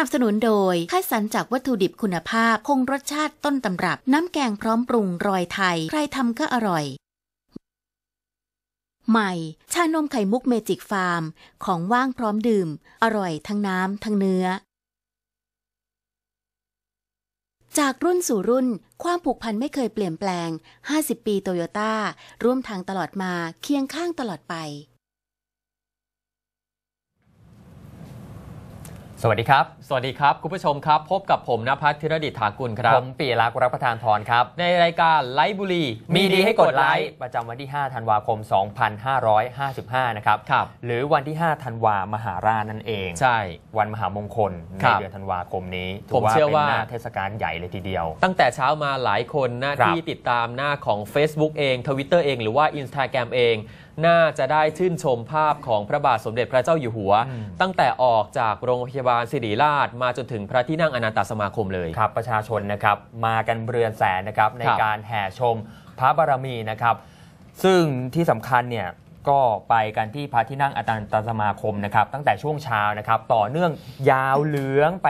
สนับสนุนโดยคัดสรรจากวัตถุดิบคุณภาพ คงรสชาติต้นตำรับ น้ำแกงพร้อมปรุงรอยไทย ใครทำก็อร่อย ใหม่ ชานมไข่มุกเมจิกฟาร์ม ของว่างพร้อมดื่ม อร่อยทั้งน้ำทั้งเนื้อ จากรุ่นสู่รุ่น ความผูกพันไม่เคยเปลี่ยนแปลง 50 ปีโตโยต้าร่วมทางตลอดมาเคียงข้างตลอดไป สวัสดีครับ สวัสดีครับ คุณผู้ชมครับ พบกับผมนภัทรธิรดิษฐากุลครัผบมปียรักษ์รับประทานพรครับ ในรายการไลฟ์บุรี มีดีให้กดไลค์ประจำวันที่ 5 ธันวาคม 2555 นะครับครับ หรือวันที่ 5 ธันวามหาราชนั่นเอง ใช่ วันมหามงคล ในครับเดือนธันวาคมนี้ถืผมเชื่อว่าป็นหน้าเทศกาลใหญ่เลยทีเดียว ตั้งแต่เช้ามาหลายคนหน้าครับที่ติดตามหน้าของ Facebook เอง Twitter เอง หรือว่า Instagram เอง น่าจะได้ชื่นชมภาพของพระบาทสมเด็จพระเจ้าอยู่หัวอืมตั้งแต่ออกจากโรงพยาบาลศิริราช มาจนถึงพระที่นั่งอนันตสมาคมเลยครับประชาชนนะครับมากันเรือนแสนนะครับในครับการแห่ชมพระบารมีนะครับ ซึ่งที่สำคัญเนี่ยก็ไปกันที่พระที่นั่งอาจารย์ตสมาคมนะครับ ตั้งแต่ช่วงเช้านะครับ ต่อเนื่องยาวเหลืองไป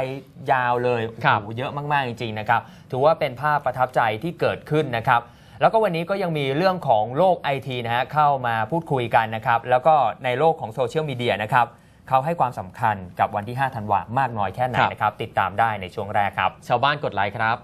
ยาวเลยครับโอ้โหเยอะมาก ๆ จริง ๆ นะครับ ถือว่าเป็นภาพประทับใจที่เกิดขึ้นนะครับ แล้วก็วันนี้ก็ยังมีเรื่องของโลกไอทีนะฮะเข้ามาพูดคุยกันนะครับ แล้วก็ในโลกของโซเชียลมีเดียนะครับเขาให้ความสำคัญกับวันที่ 5 ธันวามากน้อยแค่ไหนครับนะครับ ติดตามได้ในช่วงแรกครับ ชาวบ้านกดไลค์ครับ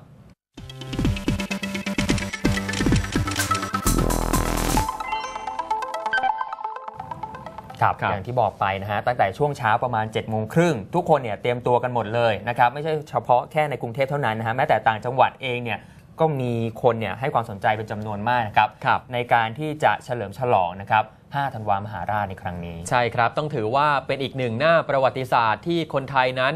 ครับครับอย่างที่บอกไปนะฮะตั้งแต่ช่วงเช้าประมาณ7จ็ดโมงครึ่งทุกคนเนี่ยเตรียมตัวกันหมดเลยนะครับไม่ใช่เฉพาะแค่ในกรุงเทพเท่านั้นนะฮะแม้แต่ต่างจังหวัดเองเนี่ย ก็มีคนเนี่ยให้ความสนใจเป็นจำนวนมากนะครับครับในการที่จะเฉลิมฉลองนะครับ5ธันวามหาราชในครั้งนี้ ใช่ครับ ต้องถือว่าเป็นอีกหนึ่งหน้าประวัติศาสตร์ที่คนไทยนั้น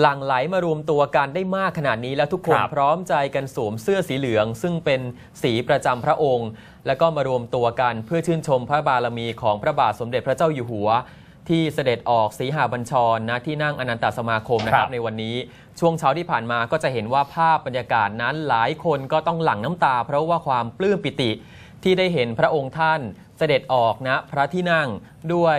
หลั่งไหลมารวมตัวกันได้มากขนาดนี้แล้วทุกคนครับพร้อมใจกันสวมเสื้อสีเหลือง ซึ่งเป็นสีประจำพระองค์ แล้วก็มารวมตัวกันเพื่อชื่นชมพระบารมีของพระบาทสมเด็จพระเจ้าอยู่หัว ที่เสด็จออกสีหาบัญชรนะที่นั่งอนันตสมาคมนะคครัรับบในวันนี้ช่วงเช้าที่ผ่านมาก็จะเห็นว่าภาพบรรยากาศนั้นหลายคนก็ต้องหลั่งน้ำตา เพราะว่าความปลื้มปิติที่ได้เห็นพระองค์ท่านเสด็จออกนะพระที่นั่งด้วย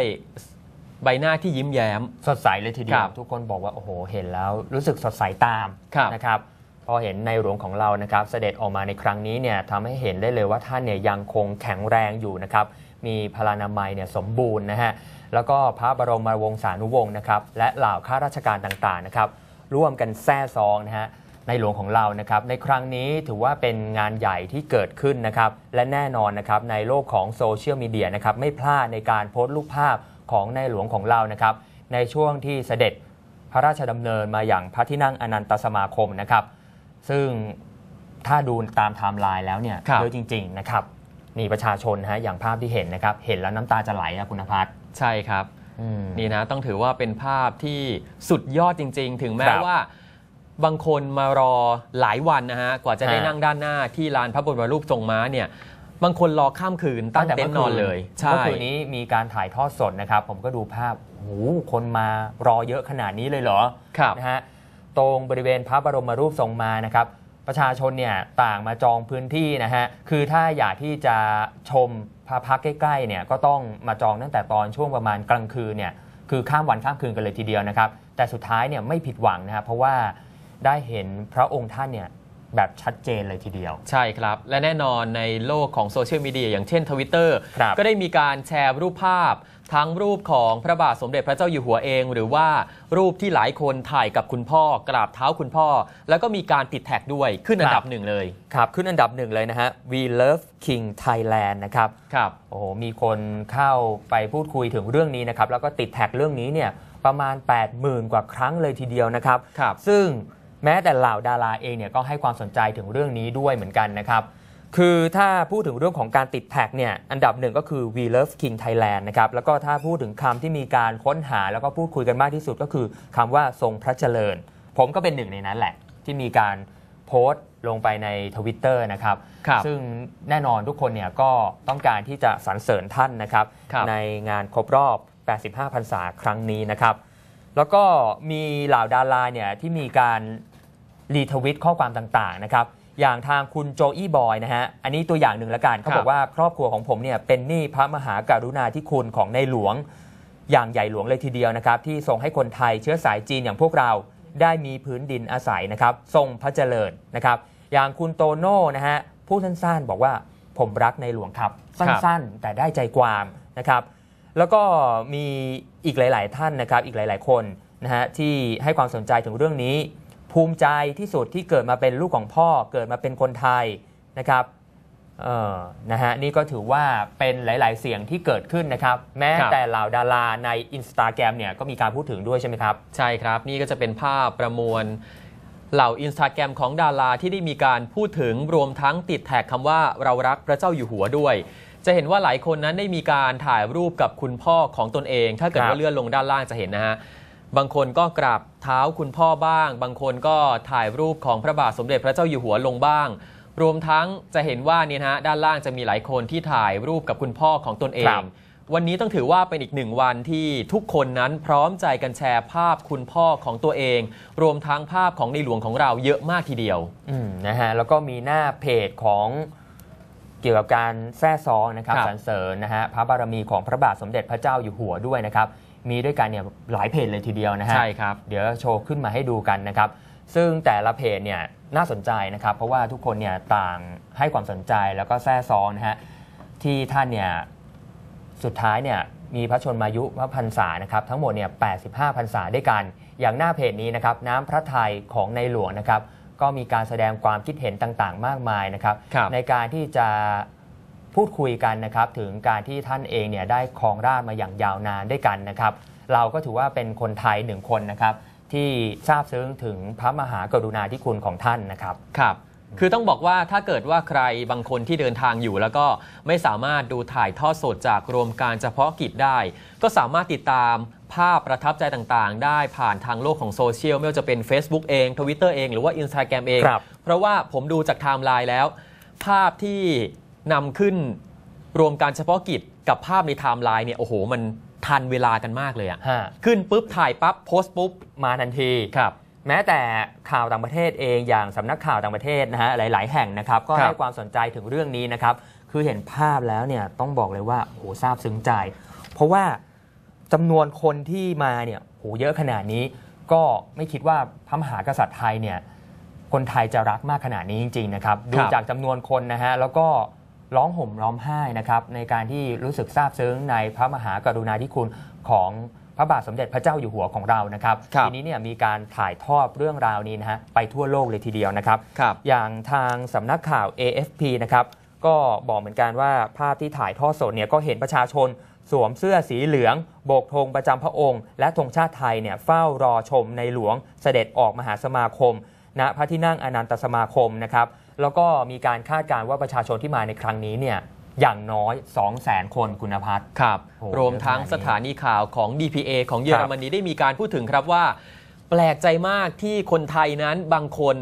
ใบหน้าที่ยิ้มแย้ม สดใสเลยทีเดียครัวบทุกคนบอกว่าโอ้โหเห็นแล้วรู้สึกสดใสตามครับนะครับพอเห็นในหลวงของเรานะครับ เสด็จออกมาในครั้งนี้เนี่ยทำให้เห็นได้เลยว่าท่านเนี่ยยังคงแข็งแรงอยู่นะครับ มีพลานามัยเนี่ยสมบูรณ์นะฮะแล้วก็พระบรมวงศานุวงศ์นะครับและเหล่าข้าราชการต่างๆนะครับร่วมกันแซ่ซองนะฮะในหลวงของเรานะครับในครั้งนี้ถือว่าเป็นงานใหญ่ที่เกิดขึ้นนะครับและแน่นอนนะครับในโลกของโซเชียลมีเดียนะครับไม่พลาดในการโพสต์รูปภาพของในหลวงของเรานะครับในช่วงที่เสด็จพระราชดำเนินมาอย่างพระที่นั่งอนันตสมาคมนะครับ ซึ่งถ้าดูตามไทม์ไลน์แล้วเนี่ยครับเยอะจริง ๆ นะครับ นี่ประชาชนนะฮะอย่างภาพที่เห็นนะครับเห็นแล้วน้ำตาจะไหลนะคุณพัฒน์ใช่ครับอืมนี่นะต้องถือว่าเป็นภาพที่สุดยอดจริง ๆ ถึงแม้ครับว่าบางคนมารอหลายวันนะฮะกว่าจะได้ฮะนั่งด้านหน้าที่ลานพระบรมรูปทรงม้าเนี่ยบางคนรอข้ามคืนตั้งเต็นท์นอนเลยใช่เมื่อคืนนี้มีการถ่ายทอดสดนะครับ ผมก็ดูภาพโอ้โหคนมารอเยอะขนาดนี้เลยเหรอครับนะฮะตรงบริเวณพระบรมรูปทรงมานะครับ ประชาชนเนี่ยต่างมาจองพื้นที่นะฮะ คือถ้าอยากที่จะชมพระพักใกล้ๆเนี่ยก็ต้องมาจองตั้งแต่ตอนช่วงประมาณกลางคืนเนี่ยคือข้ามวันข้ามคืนกันเลยทีเดียวนะครับ แต่สุดท้ายเนี่ยไม่ผิดหวังนะครับเพราะว่าได้เห็นพระองค์ท่านเนี่ย แบบชัดเจนเลยทีเดียว ใช่ครับ และแน่นอนในโลกของโซเชียลมีเดียอย่างเช่นทวิตเตอร์ครับก็ได้มีการแชร์รูปภาพ ทั้งรูปของพระบาทสมเด็จพระเจ้าอยู่หัวเอง หรือว่ารูปที่หลายคนถ่ายกับคุณพ่อกราบเท้าคุณพ่อ แล้วก็มีการติดแท็กด้วยขึ้นอันดับหนึ่งเลยครับขึ้นอันดับหนึ่งเลยนะฮะ We Love King Thailand นะครับครับโอ้โหมีคนเข้าไปพูดคุยถึงเรื่องนี้นะครับแล้วก็ติดแท็กเรื่องนี้เนี่ยประมาณ 80,000 กว่าครั้งเลยทีเดียวนะครับครับซึ่ง แม้แต่เหล่าดาราเองเนี่ยก็ให้ความสนใจถึงเรื่องนี้ด้วยเหมือนกันนะครับคือถ้าพูดถึงเรื่องของการติดแท็กเนี่ยอันดับหนึ่งก็คือ We Love King Thailand นะครับแล้วก็ถ้าพูดถึงคำที่มีการค้นหาแล้วก็พูดคุยกันมากที่สุดก็คือคำว่าทรงพระเจริญ ผมก็เป็นหนึ่งในนั้นแหละ ที่มีการโพสต์ลงไปในทวิตเตอร์นะครับครับซึ่งแน่นอนทุกคนเนี่ยก็ต้องการที่จะสรรเสริญท่านนะครับครับในงานครบรอบ 85พรรษาครั้งนี้นะครับแล้วก็มีเหล่าดาราเนี่ยที่มีการ รีทวิตข้อความต่างๆนะครับอย่างทางคุณโจอี้บอยนะฮะอันนี้ตัวอย่างหนึ่งละกันเขาบอกว่าครอบครัวของผมเนี่ยเป็นหนี้พระมหากรุณาธิคุณของในหลวง อย่างใหญ่หลวงเลยทีเดียวนะครับ ที่ส่งให้คนไทยเชื้อสายจีนอย่างพวกเราได้มีพื้นดินอาศัยนะครับ ทรงพระเจริญนะครับ อย่างคุณโตโน่นะฮะผู้สั้นๆ บอกว่าผมรักในหลวงครับ สั้นๆ แต่ได้ใจความนะครับ แล้วก็มีอีกหลาย ๆ ท่านนะครับ อีกหลาย ๆ คนนะฮะที่ให้ความสนใจถึงเรื่องนี้ ภูมิใจที่สุดที่เกิดมาเป็นลูกของพ่อเกิดมาเป็นคนไทยนะครับเออนะฮะนี่ก็ถือว่าเป็นหลาย ๆ เสียงที่เกิดขึ้นนะครับ แม้ครับแต่เหล่าดาราในอินสตาแกรมเนี่ยก็มีการพูดถึงด้วยใช่ไหมครับ ใช่ครับ นี่ก็จะเป็นภาพประมวลเหล่าอินสตาแกรมของดาราที่ได้มีการพูดถึงรวมทั้งติดแท็กคำว่าเรารักพระเจ้าอยู่หัวด้วย จะเห็นว่าหลายคนนั้นได้มีการถ่ายรูปกับคุณพ่อของตนเอง ถ้าเกิดครับว่าเลื่อนลงด้านล่างจะเห็นนะฮะ บางคนก็กราบเท้าคุณพ่อบ้าง บางคนก็ถ่ายรูปของพระบาทสมเด็จพระเจ้าอยู่หัวลงบ้าง รวมทั้งจะเห็นว่าเนี่ยนะฮะด้านล่างจะมีหลายคนที่ถ่ายรูปกับคุณพ่อของตนเอครังบวันนี้ต้องถือว่าเป็นอีกหนึ่งวันที่ทุกคนนั้นพร้อมใจกันแชร์ภาพคุณพ่อของตัวเอง รวมทั้งภาพของในหลวงของเราเยอะมากทีเดียวอืมนะฮะแล้วก็มีหน้าเพจของเกี่ยวกับการแท้ซองนะครับครับสรรเสริญนะฮะพระบารมีของพระบาทสมเด็จพระเจ้าอยู่หัวด้วยนะครับ มีด้วยกันเนี่ยหลายเพจเลยทีเดียวนะฮะใช่ครับเดี๋ยวโชว์ขึ้นมาให้ดูกันนะครับ ซึ่งแต่ละเพจเนี่ยน่าสนใจนะครับ เพราะว่าทุกคนเนี่ยต่างให้ความสนใจแล้วก็แท้ซองนะฮะที่ท่านเนี่ยสุดท้ายเนี่ยมีพระชนมายุพระพรรษานะครับทั้งหมดเนี่ย85พรรษาด้วยกัน อย่างหน้าเพจนี้นะครับน้ำพระทัยของในหลวงนะครับก็มีการแสดงความคิดเห็นต่างๆ มากมายนะครับครับในการที่จะ พูดคุยกันนะครับถึงการที่ท่านเองเนี่ยได้ครองราชย์มาอย่างยาวนานด้วยกันนะครับ เราก็ถือว่าเป็นคนไทยหนึ่งคนนะครับที่ทราบซึ้งถึงพระมหากรุณาธิคุณของท่านนะครับครับคือต้องบอกว่าถ้าเกิดว่าใครบางคนที่เดินทางอยู่ แล้วก็ไม่สามารถดูถ่ายทอดสดจากรวมการเฉพาะกิจได้ ก็สามารถติดตามภาพประทับใจต่างๆ ได้ผ่านทางโลกของโซเชียลไม่ว่าจะเป็น Facebook เอง Twitter เองหรือว่า Instagram เองครับเพราะว่าผมดูจากไทม์ไลน์แล้ว ภาพที่ นำขึ้นรวมการเฉพาะกิจกับภาพในไทม์ไลน์เนี่ยโอ้โห มันทันเวลากันมากเลยอะฮะขึ้นปุ๊บถ่ายปั๊บโพสต์ปุ๊บมาทันที ครับ แม้แต่ข่าวต่างประเทศเองอย่างสำนักข่าวต่างประเทศนะฮะหลาย ๆ แห่งนะครับก็ครับ ให้ความสนใจถึงเรื่องนี้นะครับ คือเห็นภาพแล้วเนี่ยต้องบอกเลยว่าโหซาบซึ้งใจ เพราะว่าจำนวนคนที่มาเนี่ยโหเยอะขนาดนี้ ก็ไม่คิดว่าพระมหากษัตริย์ไทยเนี่ยคนไทยจะรักมากขนาดนี้จริง ๆ นะครับ ดูครับ จากจำนวนคนนะฮะแล้วก็ ร้องห่มร้องไห้นะครับในการที่รู้สึกซาบซึ้งในพระมหากรุณาธิคุณของพระบาทสมเด็จพระเจ้าอยู่หัวของเรานะครับครับทีนี้เนี่ยมีการถ่ายทอดเรื่องราวนี้นะฮะไปทั่วโลกเลยทีเดียวนะครับครับอย่างทางสำนักข่าว AFP นะครับก็บอกเหมือนกันว่าภาพที่ถ่ายทอดสดเนี่ยก็เห็นประชาชนสวมเสื้อสีเหลือง โบกธงประจำพระองค์ และธงชาติไทยเนี่ยเฝ้ารอชมในหลวงเสด็จออกมหาสมาคมณพระที่นั่งอนันตสมาคมนะครับ แล้วก็มีการคาดการณ์ว่าประชาชนที่มาในครั้งนี้เนี่ยอย่างน้อย 200,000คนคุณพัฒน์ครับโอ้รวมทั้งเยอะขนาดนี้สถานีข่าวของ DPA ของเยอรมนีได้มีการพูดถึงครับว่า แปลกใจมากที่คนไทยนั้นบางคน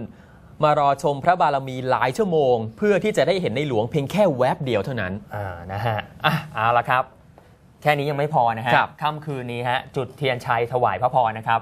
มารอชมพระบารมีหลายชั่วโมง เพื่อที่จะได้เห็นในหลวงเพียงแค่แวบเดียวเท่านั้นอ่านะฮะอะเอาละครับ แค่นี้ยังไม่พอนะฮะครับค่ำคืนนี้ฮะจุดเทียนชัยถวายพระพรนะครับ